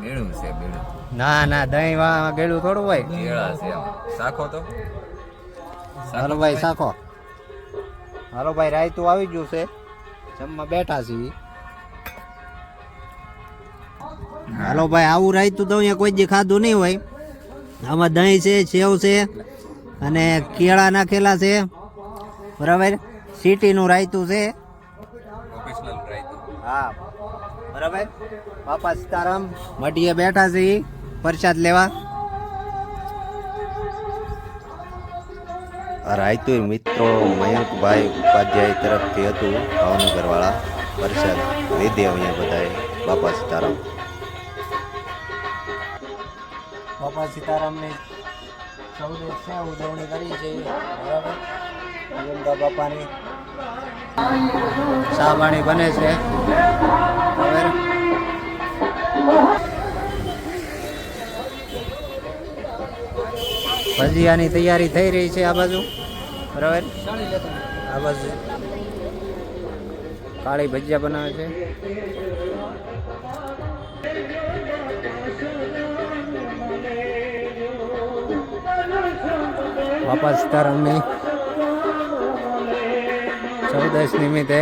બીણું છે બીણું ના ના દહીં વા ગેળું થોડું હોય. કેળા છે સાખો તો? હાલો ભાઈ સાખો હાલો ભાઈ રાયતું આવી ગયું છે. જમવા બેઠા છીએ. હાલો ભાઈ આવું રાયતું તો અહીંયા કોઈ જે ખાધું નહીં હોય. આમાં દહીં છે સેવ છે અને કેળા નાખેલા છે. બરાબર? સિટીનું રાયતું છે. હા. બરાબર? બાપા સીતારામ મઢીએ બેઠા છે પ્રસાદ લેવા. રાયતું મિત્રો મયંકભાઈ ઉપાધ્યાય તરફથી હતું ભાવનગરવાળા. પ્રસાદ લીધે અહીંયા બધાએ. બાપા સીતારામ. બાપા સીતારામની ચૌદ છે ઉજવણી કરી છે. બરાબર? બાપાની. ચા બને છે. ભજીયાની તૈયારી થઈ રહી છે આ બાજુ. બરાબર? આ બાજુ. કાળી ભજીયા બનાવે છે. બાપા સીતારામની ચૌદશ નિમિત્તે